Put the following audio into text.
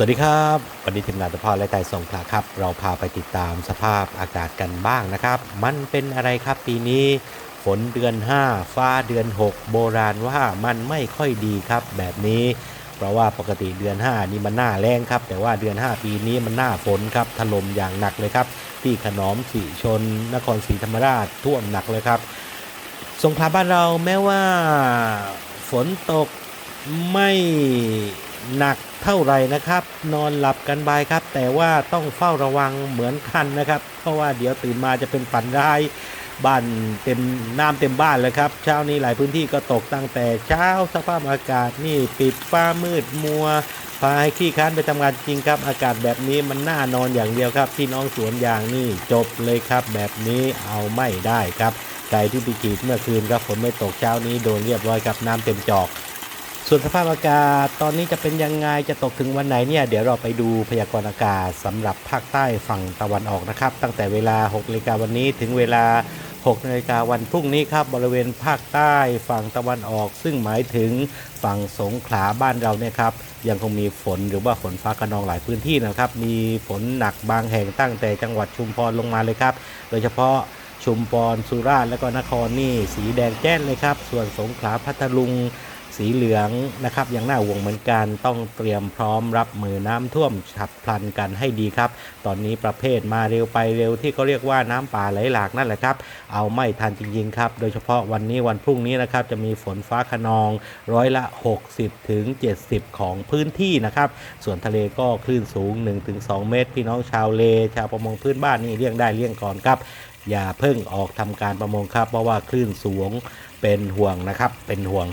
สวัสดีครับ วันนี้ทีมงานตะพและไต่ส่งพระครับ เราพาไปติดตามสภาพอากาศกันบ้างนะครับ มันเป็นอะไรครับปีนี้ ฝนเดือน 5 ฟ้าเดือน 6 โบราณว่ามันไม่ค่อยดีครับ แบบนี้ เพราะว่าปกติเดือน 5 นี่มันหน้าแรงครับ แต่ว่าเดือน 5 ปีนี้มันหน้าฝนครับถล่มอย่างหนักเลยครับ ที่ขนอมสีชน นครศรีธรรมราชท่วมหนักเลยครับสงขลาบ้านเราแม้ว่าฝนตกไม่ หนักเท่าไหร่นะครับ นอนหลับกันบายครับ แต่ว่าต้องเฝ้าระวังเหมือนกันนะครับ เพราะว่าเดี๋ยวตื่นมาจะเป็นฝันร้ายบ้านเต็มน้ำเต็มบ้านเลยครับ เช้านี้หลายพื้นที่ก็ตกตั้งแต่เช้าสภาพอากาศนี่ปิดฟ้ามืดมัวพาให้ขี้ค้านไปทำงานจริงครับ อากาศแบบนี้มันน่านอนอย่างเดียวครับพี่น้องสวนยางนี่จบเลยครับ แบบนี้เอาไม่ได้ครับไก่ที่ไปกรีดเมื่อคืนครับฝนไม่ตกเช้านี้โดนเรียบร้อยครับน้ำเต็มจอก ส่วนสภาพอากาศตอนนี้จะเป็นยังไงจะตกถึงวันไหนเนี่ยเดี๋ยวเราไปดูพยากรณ์อากาศสำหรับภาคใต้ฝั่งตะวันออกนะครับ ตั้งแต่เวลา6นาฬิกาวันนี้ถึงเวลา6นาฬิกาวันพรุ่งนี้ครับบริเวณภาคใต้ฝั่งตะวันออก ซึ่งหมายถึงฝั่งสงขลาบ้านเราเนี่ยครับยังคงมีฝนหรือว่าฝนฟ้าขนองหลายพื้นที่นะครับ มีฝนหนักบางแห่งตั้งแต่จังหวัดชุมพรลงมาเลยครับ โดยเฉพาะชุมพรสุราษฎร์และก็นครนี่สีแดงแจ้นเลยครับ ส่วนสงขลาพัทลุง สีเหลืองนะครับยังน่าห่วงเหมือนกันต้องเตรียมพร้อมรับมือน้ำท่วมฉับพลันกันให้ดีครับ ตอนนี้ประเภทมาเร็วไปเร็วที่เขาเรียกว่าน้ำป่าไหลหลากนั่นแหละครับ เอาไม่ทันจริง ๆ ครับ โดยเฉพาะวันนี้วันพรุ่งนี้นะครับจะมีฝนฟ้าขนองร้อยละ 60ถึง70 ของพื้นที่นะครับ ส่วนทะเลก็คลื่นสูง 1-2 เมตร พี่น้องชาวเล ชาวประมงพื้นบ้านนี่เลี่ยงได้เลี่ยงก่อนครับอย่าเพิ่งออกทำการประมงครับ เพราะว่าคลื่นสูงเป็นห่วงนะครับ เป็นห่วง